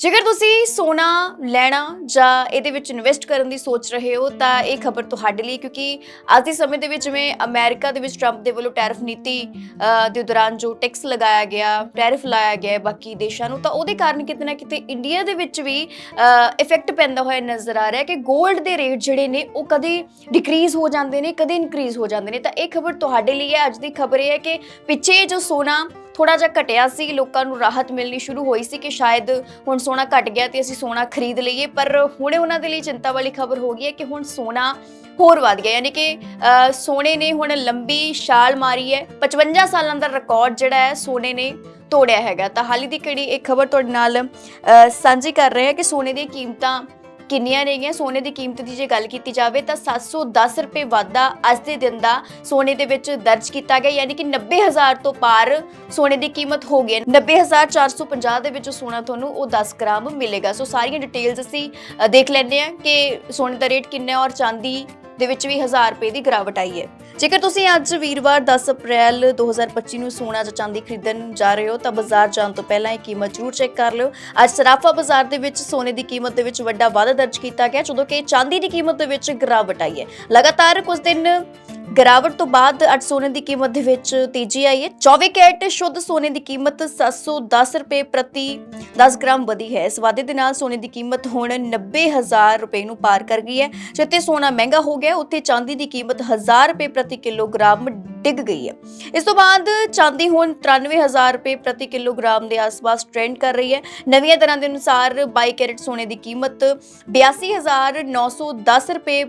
ਜੇਕਰ ਤੁਸੀਂ ਸੋਨਾ ਲੈਣਾ ਜਾਂ ਇਹਦੇ ਵਿੱਚ ਇਨਵੈਸਟ ਕਰਨ ਦੀ ਸੋਚ ਰਹੇ ਹੋ, ਤਾਂ ਇਹ ਖਬਰ ਤੁਹਾਡੇ ਲਈ, ਕਿਉਂਕਿ ਅੱਜ ਦੇ ਸਮੇਂ ਦੇ ਵਿੱਚ ਜਿਵੇਂ ਅਮਰੀਕਾ ਦੇ ਵਿੱਚ ਟਰੰਪ ਦੇ ਵੱਲੋਂ ਟੈਰਿਫ ਨੀਤੀ ਦੇ ਦੌਰਾਨ ਜੋ ਟੈਕਸ ਲਗਾਇਆ ਗਿਆ ਟੈਰਿਫ ਲਾਇਆ ਗਿਆ ਬਾਕੀ ਦੇਸ਼ਾਂ ਨੂੰ, ਤਾਂ ਉਹਦੇ ਕਾਰਨ ਕਿਤੇ ਨਾ ਕਿਤੇ ਇੰਡੀਆ ਦੇ ਵਿੱਚ ਵੀ ਇਫੈਕਟ ਪੈਂਦਾ ਹੋਇਆ ਨਜ਼ਰ ਆ ਰਿਹਾ ਕਿ 골ਡ ਦੇ ਰੇਟ ਜਿਹੜੇ ਨੇ, ਉਹ ਕਦੇ ਡਿਕਰੀਜ਼ ਹੋ ਜਾਂਦੇ ਨੇ, ਕਦੇ ਇਨਕਰੀਜ਼ ਹੋ ਜਾਂਦੇ ਨੇ। ਤਾਂ ਇਹ ਖਬਰ ਤੁਹਾਡੇ ਲਈ ਹੈ। ਅੱਜ ਦੀ ਖਬਰ ਇਹ ਹੈ ਕਿ ਪਿੱਛੇ ਜੋ ਸੋਨਾ ਥੋੜਾ ਜਿਹਾ ਘਟਿਆ ਸੀ, ਲੋਕਾਂ ਨੂੰ ਰਾਹਤ ਮਿਲਣੀ ਸ਼ੁਰੂ ਹੋਈ ਸੀ ਕਿ ਸ਼ਾਇਦ ਹੁਣ ਸੋਨਾ ਘਟ ਗਿਆ ਤੇ ਅਸੀਂ ਸੋਨਾ ਖਰੀਦ ਲਈਏ, ਪਰ ਹੁਣੇ ਉਹਨਾਂ ਦੇ ਲਈ ਚਿੰਤਾ ਵਾਲੀ ਖਬਰ ਹੋ ਗਈ ਹੈ ਕਿ ਹੁਣ ਸੋਨਾ ਹੋਰ ਵੱਧ ਗਿਆ, ਯਾਨੀ ਕਿ ਸੋਨੇ ਨੇ ਹੁਣ ਲੰਬੀ ਛਾਲ ਮਾਰੀ ਹੈ 55 ਸਾਲਾਂ ਦਾ ਰਿਕਾਰਡ ਜਿਹੜਾ ਹੈ ਸੋਨੇ ਨੇ ਤੋੜਿਆ ਹੈਗਾ। ਤਾਂ ਹਾਲੀ ਦੀ ਕਿਹੜੀ ਇੱਕ ਖਬਰ ਤੁਹਾਡੇ ਨਾਲ ਸਾਂਝੀ ਕਰ ਰਹੇ ਹਾਂ ਕਿ ਸੋਨੇ ਦੀਆਂ ਕੀਮਤਾਂ ਕਿੰਨੀਆਂ ਨੇਗੀਆਂ ਸੋਨੇ ਦੀ ਕੀਮਤ ਦੀ ਜੇ ਗੱਲ ਕੀਤੀ ਜਾਵੇ ਤਾਂ 710 ਰੁਪਏ ਵਾਧਾ ਅੱਜ ਦੇ ਦਿਨ ਦਾ ਸੋਨੇ ਦੇ ਵਿੱਚ ਦਰਜ ਕੀਤਾ ਗਿਆ, ਯਾਨੀ ਕਿ 90000 ਤੋਂ ਪਾਰ ਸੋਨੇ ਦੀ ਕੀਮਤ ਹੋ ਗਈ ਹੈ। 90450 ਦੇ ਵਿੱਚ ਸੋਨਾ ਤੁਹਾਨੂੰ ਉਹ 10 ਗ੍ਰਾਮ ਮਿਲੇਗਾ। ਸੋ ਸਾਰੀਆਂ ਡਿਟੇਲਸ ਅਸੀਂ ਦੇਖ ਲੈਂਦੇ ਹਾਂ ਕਿ ਸੋਨੇ ਦਾ ਰੇਟ ਕਿੰਨਾ ਔਰ ਚਾਂਦੀ ਦੇ ਵਿੱਚ ਵੀ 1000 ਰੁਪਏ ਦੀ ਗਿਰਾਵਟ ਆਈ ਹੈ। ਜੇਕਰ ਤੁਸੀਂ ਅੱਜ ਵੀਰਵਾਰ 10 ਅਪ੍ਰੈਲ 2025 ਨੂੰ ਸੋਨਾ ਜਾਂ ਚਾਂਦੀ ਖਰੀਦਣ ਜਾ ਰਹੇ ਹੋ, ਤਾਂ ਬਾਜ਼ਾਰ ਜਾਣ ਤੋਂ ਪਹਿਲਾਂ ਇਹ ਕੀਮਤ ਜ਼ਰੂਰ ਚੈੱਕ ਕਰ ਲਿਓ। ਅੱਜ ਸਰਾਫਾ ਬਾਜ਼ਾਰ ਦੇ ਵਿੱਚ ਸੋਨੇ ਦੀ ਕੀਮਤ ਦੇ ਵਿੱਚ ਵੱਡਾ ਵਾਧਾ ਦਰਜ ਕੀਤਾ ਗਿਆ, ਜਦੋਂ ਕਿ ਚਾਂਦੀ ਦੀ ਕੀਮਤ ਦੇ ਵਿੱਚ ਗਿਰਾਵਟ ਆਈ ਹੈ। ਲਗਾਤਾਰ ਕੁਝ ਦਿਨ ਗਿਰਾਵਟ ਤੋਂ ਬਾਅਦ ਅੱਜ ਸੋਨੇ ਦੀ ਕੀਮਤ ਦੇ ਵਿੱਚ ਤੇਜ਼ੀ ਆਈ ਹੈ। 24 ਕੈਰਟ ਸ਼ੁੱਧ ਸੋਨੇ ਦੀ ਕੀਮਤ 710 ਰੁਪਏ ਪ੍ਰਤੀ 10 ਗ੍ਰਾਮ ਵਧੀ ਹੈ। ਇਸ ਵਾਧੇ ਦੇ ਨਾਲ ਸੋਨੇ ਦੀ ਕੀਮਤ ਹੁਣ 90000 ਰੁਪਏ ਨੂੰ ਪਾਰ ਕਰ ਗਈ ਹੈ। ਜਿੱਥੇ ਸੋਨਾ ਮਹਿੰਗਾ ਹੋ ਗਿਆ, ਉੱਥੇ ਚਾਂਦੀ ਦੀ ਕੀਮਤ 1000 ਰੁਪਏ ਪ੍ਰਤੀ ਕਿਲੋਗ੍ਰਾਮ ਡਿੱਗ ਗਈ ਹੈ। ਇਸ ਤੋਂ ਬਾਅਦ ਚਾਂਦੀ ਹੁਣ 93000 ਰੁਪਏ ਪ੍ਰਤੀ ਕਿਲੋਗ੍ਰਾਮ ਦੇ ਆਸ-ਪਾਸ ਟ੍ਰੈਂਡ ਕਰ ਰਹੀ ਹੈ। ਨਵੀਆਂ ਦਰਾਂ ਦੇ ਅਨੁਸਾਰ 22 ਕੈਰਟ ਸੋਨੇ ਦੀ ਕੀਮਤ 82910 ਰੁਪਏ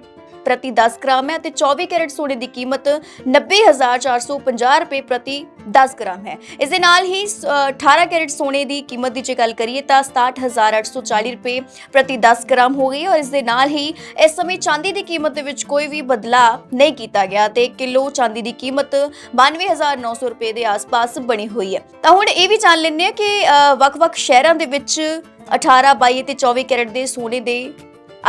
ਪ੍ਰਤੀ 10 ਗ੍ਰਾਮ ਹੈ ਅਤੇ 24 ਕੈਰਟ ਸੋਨੇ ਦੀ ਕੀਮਤ 90450 ਰੁਪਏ ਪ੍ਰਤੀ 10 ਗ੍ਰਾਮ ਹੈ। ਇਸ ਦੇ ਨਾਲ ਹੀ ਅ, 18 ਕੈਰਟ ਸੋਨੇ ਦੀ ਕੀਮਤ ਦੀ ਜੇ ਗੱਲ ਕਰੀਏ ਤਾਂ 67840 ਰੁਪਏ ਪ੍ਰਤੀ 10 ਗ੍ਰਾਮ ਹੋ ਗਈ ਔਰ ਇਸ ਦੇ ਨਾਲ ਹੀ ਇਸ ਸਮੇਂ ਚਾਂਦੀ ਦੀ ਕੀਮਤ ਦੇ ਵਿੱਚ ਕੋਈ ਵੀ ਬਦਲਾਅ ਨਹੀਂ ਕੀਤਾ ਗਿਆ ਤੇ ਕਿਲੋ ਚਾਂਦੀ ਦੀ ਕੀਮਤ 92900 ਰੁਪਏ ਦੇ ਆਸ-ਪਾਸ ਬਣੀ ਹੋਈ ਹੈ। ਤਾਂ ਹੁਣ ਇਹ ਵੀ ਜਾਣ ਲੈਂਦੇ ਹਾਂ ਕਿ ਵੱਖ-ਵੱਖ ਸ਼ਹਿਰਾਂ ਦੇ ਵਿੱਚ 18 22 ਤੇ 24 ਕੈਰਟ ਦੇ ਸੋਨੇ ਦੇ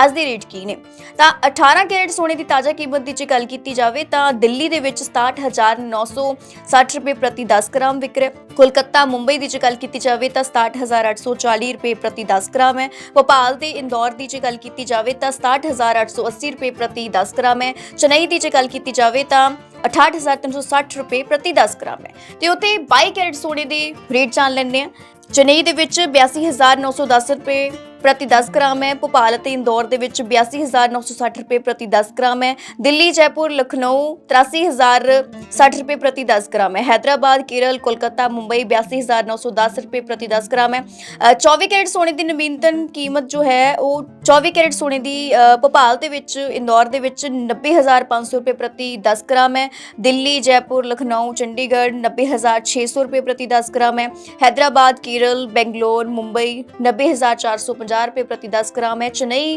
ਅੱਜ ਦੇ ਰੇਟ ਕੀ ਨੇ? ਤਾਂ 18 ਕੈਰਟ ਸੋਨੇ ਦੀ ਤਾਜ਼ਾ ਕੀਮਤ ਦੀ ਜੇ ਗੱਲ ਕੀਤੀ ਜਾਵੇ, ਤਾਂ ਦਿੱਲੀ ਦੇ ਵਿੱਚ 67960 ਰੁਪਏ ਪ੍ਰਤੀ 10 ਗ੍ਰਾਮ ਵਿਕ ਰਿਹਾ ਕੋਲਕਾਤਾ, ਮੁੰਬਈ ਦੀ ਜੇ ਗੱਲ ਕੀਤੀ ਜਾਵੇ, ਤਾਂ 67840 ਰੁਪਏ ਪ੍ਰਤੀ 10 ਗ੍ਰਾਮ ਹੈ। ਭੋਪਾਲ ਤੇ ਇੰਦੌਰ ਦੀ ਜੇ ਗੱਲ ਕੀਤੀ ਜਾਵੇ, ਤਾਂ 67880 ਰੁਪਏ ਪ੍ਰਤੀ 10 ਗ੍ਰਾਮ ਹੈ। ਚੇਨਈ ਦੀ ਜੇ ਗੱਲ ਕੀਤੀ ਜਾਵੇ, ਤਾਂ 68360 ਰੁਪਏ ਪ੍ਰਤੀ 10 ਗ੍ਰਾਮ ਹੈ। ਤੇ ਉੱਥੇ 22 ਕੈਰਟ ਸੋਨੇ ਦੇ ਰੇਟ ਜਾਣ ਲੈਂਦੇ ਆ ਚੇਨਈ ਦੇ ਵਿੱਚ 82910 ਰੁਪਏ ਪ੍ਰਤੀ 10 ਗ੍ਰਾਮ ਹੈ। ਭੋਪਾਲ ਅਤੇ ਇੰਦੌਰ ਦੇ ਵਿੱਚ 82960 ਰੁਪਏ ਪ੍ਰਤੀ 10 ਗ੍ਰਾਮ ਹੈ। ਦਿੱਲੀ ਜੈਪੁਰ ਲਖਨਊ 83060 ਰੁਪਏ ਪ੍ਰਤੀ 10 ਗ੍ਰਾਮ ਹੈ। ਹੈਦਰਾਬਾਦ ਕੇਰਲ ਕੋਲਕਾਤਾ ਮੁੰਬਈ 82910 ਰੁਪਏ ਪ੍ਰਤੀ 10 ਗ੍ਰਾਮ ਹੈ। ਅ, 24 ਕੈਰਟ ਸੋਨੇ ਦੀ ਨਵੀਨਤਮ ਕੀਮਤ ਜੋ ਹੈ ਉਹ 24 ਕੈਰਟ ਸੋਨੇ ਦੀ ਭੋਪਾਲ ਦੇ ਵਿੱਚ ਇੰਦੌਰ ਦੇ ਵਿੱਚ 90500 ਰੁਪਏ ਪ੍ਰਤੀ 10 ਗ੍ਰਾਮ ਹੈ ਦਿੱਲੀ ਜੈਪੁਰ ਲਖਨਊ ਚੰਡੀਗੜ੍ਹ 90600 ਰੁਪਏ ਪ੍ਰਤੀ 10 ਗ੍ਰਾਮ ਹੈ ਹੈਦਰਾਬਾਦ ਕੇਰਲ ਬੈਂਗਲੌਰ ਮੁੰਬਈ 90450 ਰੁਪਏ ਪ੍ਰਤੀ 10 ਗ੍ਰਾਮ ਹੈ ਚੇਨਈ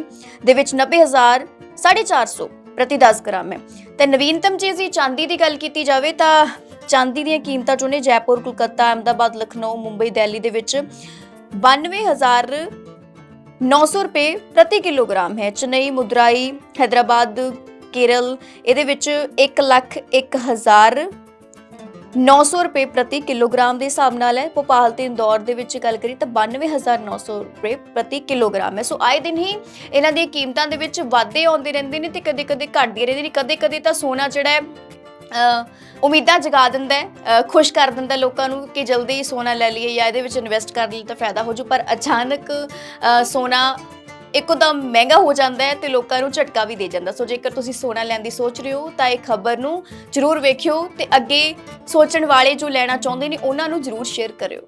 ਦੇ ਵਿੱਚ 90000 450 ਪ੍ਰਤੀ 10 ਗ੍ਰਾਮ ਹੈ ਤੇ ਨਵੀਨਤਮ ਚੀਜ਼ ਦੀ ਚਾਂਦੀ ਦੀ ਗੱਲ ਕੀਤੀ ਜਾਵੇ ਤਾਂ ਚਾਂਦੀ ਦੀਆਂ ਕੀਮਤਾਂ ਚੋਂ ਨੇ ਜੈਪੁਰ ਕੋਲਕਾਤਾ ਅਹਿਮਦਾਬਾਦ ਲਖਨਊ ਮੁੰਬਈ ਦਿੱਲੀ ਦੇ ਵਿੱਚ 92000 900 ਰੁਪਏ ਪ੍ਰਤੀ ਕਿਲੋਗ੍ਰਾਮ ਹੈ ਚੇਨਈ ਮੁਦਰਾਈ ਹੈਦਰਾਬਾਦ ਕੇਰਲ ਇਹਦੇ ਵਿੱਚ 1 ਲੱਖ 1000 900 ਰੁਪਏ ਪ੍ਰਤੀ ਕਿਲੋਗ੍ਰਾਮ ਦੇ ਹਿਸਾਬ ਨਾਲ ਹੈ ਭੋਪਾਲ ਤੇ ਇੰਦੌਰ ਦੇ ਵਿੱਚ ਗੱਲ ਕਰੀ ਤਾਂ 92900 ਰੁਪਏ ਪ੍ਰਤੀ ਕਿਲੋਗ੍ਰਾਮ ਹੈ ਸੋ ਆਏ ਦਿਨ ਹੀ ਇਹਨਾਂ ਦੀਆਂ ਕੀਮਤਾਂ ਦੇ ਵਿੱਚ ਵਾਧੇ ਆਉਂਦੇ ਰਹਿੰਦੇ ਨੇ ਤੇ ਕਦੇ-ਕਦੇ ਘਟਦੇ ਰਹਿੰਦੇ ਨੇ ਕਦੇ-ਕਦੇ ਤਾਂ ਸੋਨਾ ਜਿਹੜਾ ਹੈ ਉਮੀਦਾਂ ਜਗਾ ਦਿੰਦਾ ਹੈ ਖੁਸ਼ ਕਰ ਦਿੰਦਾ ਲੋਕਾਂ ਨੂੰ ਕਿ ਜਲਦੀ ਸੋਨਾ ਲੈ ਲਈਏ ਜਾਂ ਇਹਦੇ ਵਿੱਚ ਇਨਵੈਸਟ ਕਰ ਲਈਏ ਤਾਂ ਫਾਇਦਾ ਹੋ ਜੂ ਪਰ ਅਚਾਨਕ ਅ, ਸੋਨਾ ਇੱਕਦਮ ਮਹਿੰਗਾ ਹੋ ਜਾਂਦਾ ਹੈ ਤੇ ਲੋਕਾਂ ਨੂੰ ਝਟਕਾ ਵੀ ਦੇ ਜਾਂਦਾ। ਸੋ ਜੇਕਰ ਤੁਸੀਂ ਸੋਨਾ ਲੈਣ ਦੀ ਸੋਚ ਰਹੇ ਹੋ ਤਾਂ ਇਹ ਖਬਰ ਨੂੰ ਜਰੂਰ ਵੇਖਿਓ ਤੇ ਅੱਗੇ ਸੋਚਣ ਵਾਲੇ ਜੋ ਲੈਣਾ ਚਾਹੁੰਦੇ ਨੇ ਉਹਨਾਂ ਨੂੰ ਜਰੂਰ ਸ਼ੇਅਰ ਕਰਿਓ।